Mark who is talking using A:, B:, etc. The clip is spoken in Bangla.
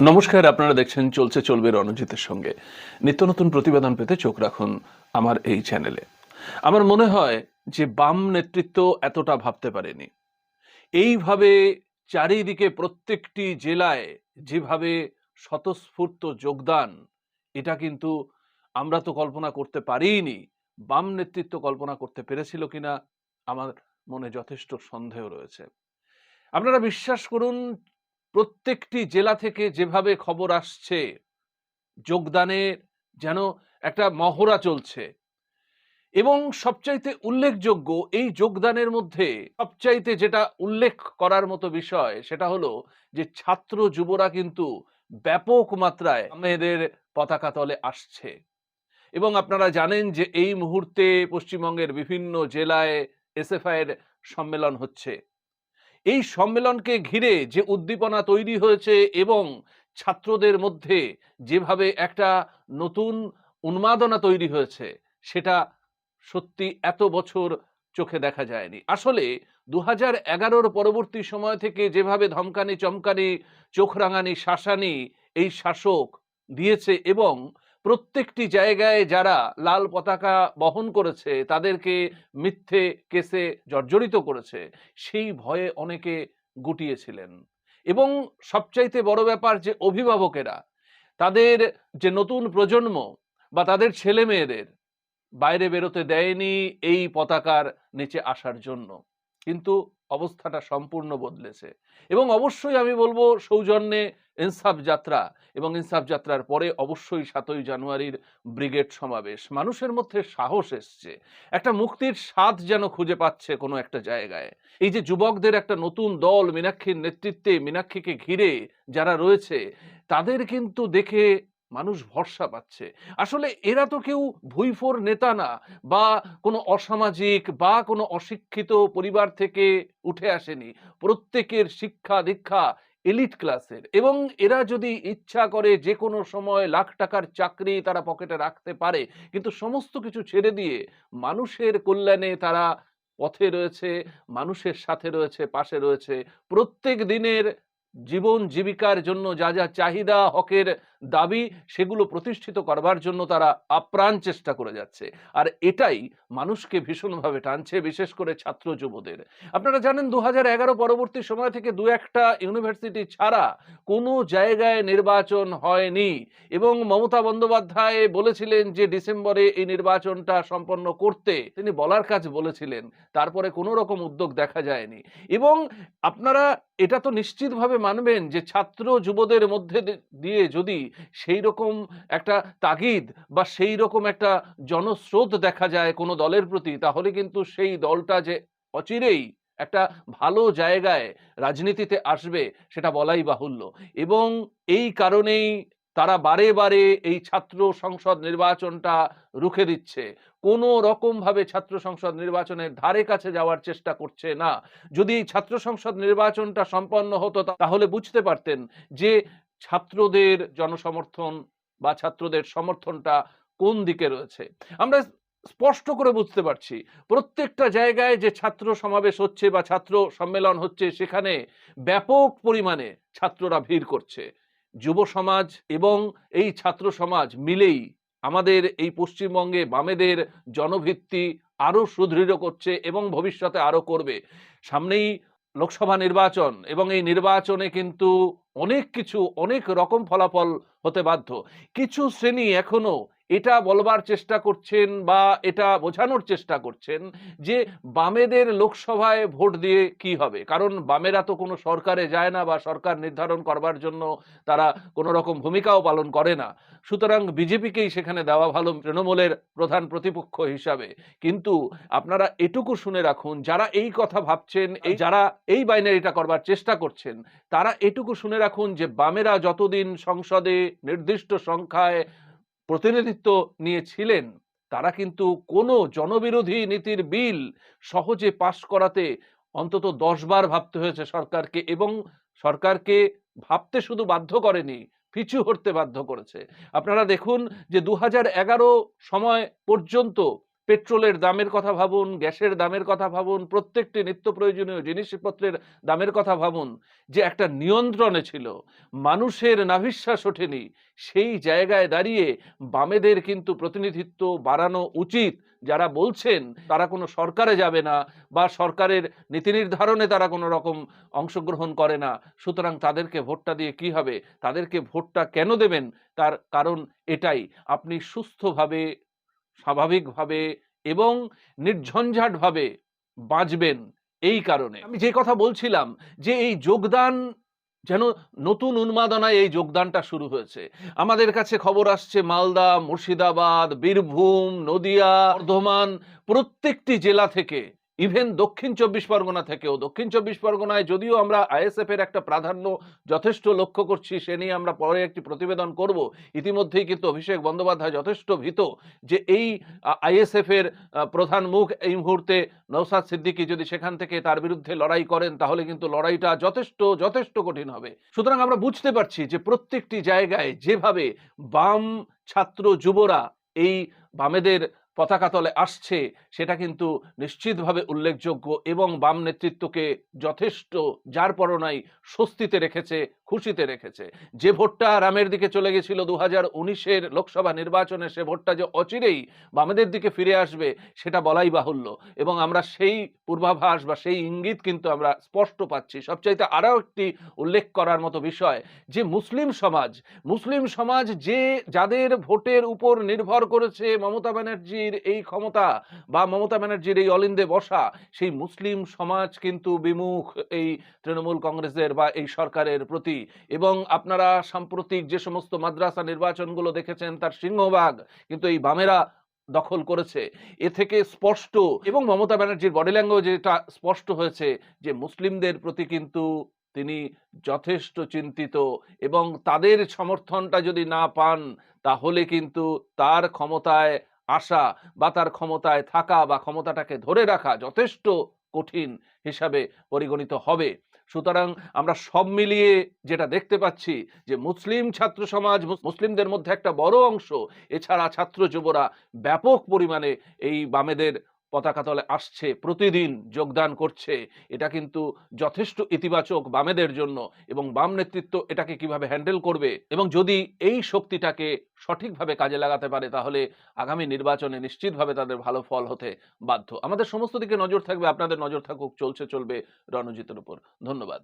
A: নমস্কার, আপনারা দেখছেন চলছে চলবে রণজিতের সঙ্গে। নিত্য নতুন প্রতিবেদন পেতে চোখ রাখুন আমার এই চ্যানেলে। আমার মনে হয় যে বাম নেতৃত্ব এতটা ভাবতে পারেনি। এইভাবে চারিদিকে প্রত্যেকটি জেলায় যেভাবে স্বতঃস্ফূর্ত যোগদান, এটা কিন্তু আমরা তো কল্পনা করতে পারিনি। বাম নেতৃত্ব কল্পনা করতে পেরেছিল কিনা, আমার মনে যথেষ্ট সন্দেহ রয়েছে। আপনারা বিশ্বাস করুন প্রত্যেকটি জেলা থেকে যেভাবে খবর আসছে যোগদানের যেন একটা মহড়া চলছে। এবং সবচাইতে উল্লেখযোগ্য এই যোগদানের মধ্যে সবচাইতে যেটা উল্লেখ করার মতো বিষয় সেটা হলো যে ছাত্র যুবরা কিন্তু ব্যাপক মাত্রায় মেয়েদের পতাকা তলে আসছে। এবং আপনারা জানেন যে এই মুহূর্তে পশ্চিমবঙ্গের বিভিন্ন জেলায় এর সম্মেলন হচ্ছে। এই সম্মেলনকে ঘিরে যে উদ্দীপনা তৈরি হয়েছে এবং ছাত্রদের মধ্যে যেভাবে একটা নতুন উন্মাদনা তৈরি হয়েছে, সেটা সত্যি এত বছর চোখে দেখা যায়নি। আসলে দু হাজার এগারোর পরবর্তী সময় থেকে যেভাবে ধমকানি চমকানি চোখ রাঙানি শাসানি এই শাসক দিয়েছে এবং প্রত্যেকটি জায়গায় যারা লাল পতাকা বহন করেছে, তাদেরকে মিথ্যে কেসে জর্জরিত করেছে, সেই ভয়ে অনেকে গুটিয়েছিলেন। এবং সবচাইতে বড় ব্যাপার যে অভিভাবকেরা, তাদের যে নতুন প্রজন্ম বা তাদের ছেলে মেয়েদের বাইরে বেরোতে দেয়নি এই পতাকার নিচে আসার জন্য। কিন্তু অবস্থাটা সম্পূর্ণ বদলেছে। এবং অবশ্যই আমি বলব সৌজন্যে ইনসাফ যাত্রা এবং ইনসাফ যাত্রার পরে অবশ্যই সাতই জানুয়ারির ব্রিগেড সমাবেশ। মানুষের মধ্যে সাহস এসছে। একটা মুক্তির স্বাদ যেন খুঁজে পাচ্ছে কোনো একটা জায়গায়। এই যে যুবকদের একটা নতুন দল, মীনাক্ষীর নেতৃত্বে, মীনাক্ষীকে ঘিরে যারা রয়েছে, তাদের কিন্তু দেখে মানুষ ভরসা পাচ্ছে। আসলে এরা তো কেউ ভুইফোর নেতা না বা কোনো অসামাজিক বা কোনো অশিক্ষিত পরিবার থেকে উঠে আসেনি। প্রত্যেকের শিক্ষা দীক্ষা এলিট ক্লাসের এবং এরা যদি ইচ্ছা করে যে কোনো সময় লাখ টাকার চাকরি তারা পকেটে রাখতে পারে, কিন্তু সমস্ত কিছু ছেড়ে দিয়ে মানুষের কল্যাণে তারা পথে রয়েছে, মানুষের সাথে রয়েছে, পাশে রয়েছে। প্রত্যেক দিনের জীবন জীবিকার জন্য যা যা চাহিদা, হকের দাবি সেগুলো প্রতিষ্ঠিত করবার জন্য তারা আপ্রাণ চেষ্টা করে যাচ্ছে। আর এটাই মানুষকে ভীষণভাবে টানছে, বিশেষ করে ছাত্র যুবদের। আপনারা জানেন দু পরবর্তী সময় থেকে দু একটা ইউনিভার্সিটি ছাড়া কোনো জায়গায় নির্বাচন হয়নি এবং মমতা বন্দ্যোপাধ্যায় বলেছিলেন যে ডিসেম্বরে এই নির্বাচনটা সম্পন্ন করতে। তিনি বলার কাজ বলেছিলেন, তারপরে কোনো রকম উদ্যোগ দেখা যায়নি। এবং আপনারা এটা তো নিশ্চিতভাবে মানবেন যে ছাত্র যুবদের মধ্যে দিয়ে যদি সেই রকম একটা তাগিদ বা সেই রকম একটা জনস্রোত দেখা যায় কোনো দলের প্রতি, তাহলে কিন্তু সেই দলটা যে অচিরেই একটা ভালো জায়গায় রাজনীতিতে আসবে সেটা বলাই বাহুল্য। এবং এই কারণেই তারা বারে বারে এই ছাত্র সংসদ নির্বাচনটা রুখে দিচ্ছে। কোনো রকম ভাবে ছাত্র সংসদ নির্বাচনের ধারে কাছে যাওয়ার চেষ্টা করছে না। যদি এই ছাত্র সংসদ নির্বাচনটা সম্পন্ন হতো তাহলে বুঝতে পারতেন যে ছাত্রদের জনসমর্থন বা ছাত্রদের সমর্থনটা কোন দিকে রয়েছে? আমরা স্পষ্ট করে বুঝতে পারছি। প্রত্যেকটা জায়গায় যে ছাত্র সমাবেশ হচ্ছে বা ছাত্র সম্মেলন হচ্ছে, সেখানে ব্যাপক পরিমাণে ছাত্ররা ভিড় করছে। যুব সমাজ এবং এই ছাত্র সমাজ মিলেই আমাদের এই পশ্চিমবঙ্গে বামেদের জনভিত্তি আরও সুদৃঢ় করছে এবং ভবিষ্যতে আরও করবে। সামনেই লোকসভা নির্বাচন এবং এই নির্বাচনে কিন্তু অনেক কিছু অনেক রকম ফলাফল হতে বাধ্য। কিছু শ্রেণি এখনও এটা বলবার চেষ্টা করছেন বা এটা বোঝানোর চেষ্টা করছেন যে বামেদের লোকসভায় ভোট দিয়ে কি হবে। কারণ বামেরা তো কোনো সরকারে যায় না বা সরকার নির্ধারণ করবার জন্য তারা কোনো রকম ভূমিকাও পালন করে না। সুতরাং বিজেপিকেই সেখানে দেওয়া ভালো তৃণমূলের প্রধান প্রতিপক্ষ হিসাবে। কিন্তু আপনারা এটুকু শুনে রাখুন, যারা এই কথা ভাবছেন, এই যারা এই বাইনারিটা করবার চেষ্টা করছেন, তারা এটুকু শুনে রাখুন যে বামেরা যতদিন সংসদে নির্দিষ্ট সংখ্যায় প্রতিনিধিত্ব নিয়েছিলেন, তারা কিন্তু কোনো জনবিরোধী নীতির বিল সহজে পাশ করাতে অন্তত দশবার ভাবতে হয়েছে সরকারকে এবং সরকারকে ভাবতে শুধু বাধ্য করেনি, পিছু হটতে বাধ্য করেছে। আপনারা দেখুন যে দু সময় পর্যন্ত পেট্রোলের দামের কথা ভাবুন, গ্যাসের দামের কথা ভাবুন, প্রত্যেকটি নিত্য প্রয়োজনীয় জিনিসপত্রের দামের কথা ভাবুন, যে একটা নিয়ন্ত্রণে ছিল। মানুষের নাভিশ্বাস ওঠেনি। সেই জায়গায় দাঁড়িয়ে বামেদের কিন্তু প্রতিনিধিত্ব বাড়ানো উচিত। যারা বলছেন, তারা কোনো সরকারে যাবে না বা সরকারের নীতি নির্ধারণে তারা কোনো রকম অংশগ্রহণ করে না। সুতরাং তাদেরকে ভোটটা দিয়ে কি হবে? তাদেরকে ভোটটা কেন দেবেন? তার কারণ এটাই। আপনি সুস্থভাবে স্বাভাবিকভাবে এবং নির্ঝঞ্ঝাটভাবে বাঁচবেন এই কারণে। আমি যে কথা বলছিলাম যে এই যোগদান, যেন নতুন উন্মাদনায় এই যোগদানটা শুরু হয়েছে। আমাদের কাছে খবর আসছে মালদা, মুর্শিদাবাদ, বীরভূম, নদিয়া, বর্ধমান প্রত্যেকটি জেলা থেকে ইভেন দক্ষিণ চব্বিশ পরগনা থেকেও, দক্ষিণ চব্বিশ পরগনায় যদিও আমরা আইএসএফ এর একটা প্রাধান্য যথেষ্ট লক্ষ্য করছি, সে নিয়ে আমরা পরে একটি প্রতিবেদন করব। ইতিমধ্যেই কিন্তু অভিষেক বন্দ্যোপাধ্যায় যথেষ্ট ভীত যে এই আইএসএফ এর প্রধান মুখ এই মুহূর্তে নৌসাদ সিদ্দিকী যদি সেখান থেকে তার বিরুদ্ধে লড়াই করেন, তাহলে কিন্তু লড়াইটা যথেষ্ট যথেষ্ট কঠিন হবে। সুতরাং আমরা বুঝতে পারছি যে প্রত্যেকটি জায়গায় যেভাবে বাম ছাত্র যুবরা এই বামেদের পতাকা তলে আসছে, সেটা কিন্তু নিশ্চিতভাবে উল্লেখযোগ্য এবং বাম নেতৃত্বকে যথেষ্ট, যার পরনাই স্বস্তিতে রেখেছে, খুশিতে রেখেছে। যে ভোটটা রামের দিকে চলে গেছিল দু হাজার উনিশের লোকসভা নির্বাচনে, সে ভোটটা যে অচিরেই বামেদের দিকে ফিরে আসবে, সেটা বলাই বাহুল্য। এবং আমরা সেই পূর্বাভাস বা সেই ইঙ্গিত কিন্তু আমরা স্পষ্ট পাচ্ছি। সবচাইতে আরও একটি উল্লেখ করার মতো বিষয়, যে মুসলিম সমাজ মুসলিম সমাজ যে যাদের ভোটের উপর নির্ভর করেছে মমতা ব্যানার্জির এই ক্ষমতা বা মমতা ব্যানার্জির এই অলিন্দে বসা, সেই মুসলিম সমাজ কিন্তু বিমুখ এই তৃণমূল কংগ্রেসের বা এই সরকারের প্রতি। এবং আপনারা সাম্প্রতিক যে সমস্ত মাদ্রাসা নির্বাচনগুলো দেখেছেন, তার সিংহভাগ কিন্তু এই বামেরা দখল করেছে। এ থেকে স্পষ্ট এবং মমতা ব্যানার্জির বডি ল্যাঙ্গুয়েজ যেটা স্পষ্ট হয়েছে যে মুসলিমদের প্রতি কিন্তু তিনি যথেষ্ট চিন্তিত এবং তাদের সমর্থনটা যদি না পান, তাহলে কিন্তু তার ক্ষমতায় আসা বা তার ক্ষমতায় থাকা বা ক্ষমতাটাকে ধরে রাখা যথেষ্ট কঠিন হিসাবে পরিগণিত হবে। সুতরাং আমরা সব মিলিয়ে যেটা দেখতে পাচ্ছি যে মুসলিম ছাত্র সমাজ, মুস- মুসলিমদের মধ্যে একটা বড় অংশ, এছাড়া ছাত্র যুবরা ব্যাপক পরিমাণে এই বামেদের পতাকা তলে আসছে, প্রতিদিন যোগদান করছে, এটা কিন্তু যথেষ্ট ইতিবাচক বামেদের জন্য এবং বাম নেতৃত্ব এটাকে কীভাবে হ্যান্ডেল করবে এবং যদি এই শক্তিটাকে সঠিকভাবে কাজে লাগাতে পারে, তাহলে আগামী নির্বাচনে নিশ্চিতভাবে তাদের ভালো ফল হতে বাধ্য। আমাদের সমস্ত দিকে নজর থাকবে, আপনাদের নজর থাকুক, চলছে, চলবে রণজিতের উপর। ধন্যবাদ।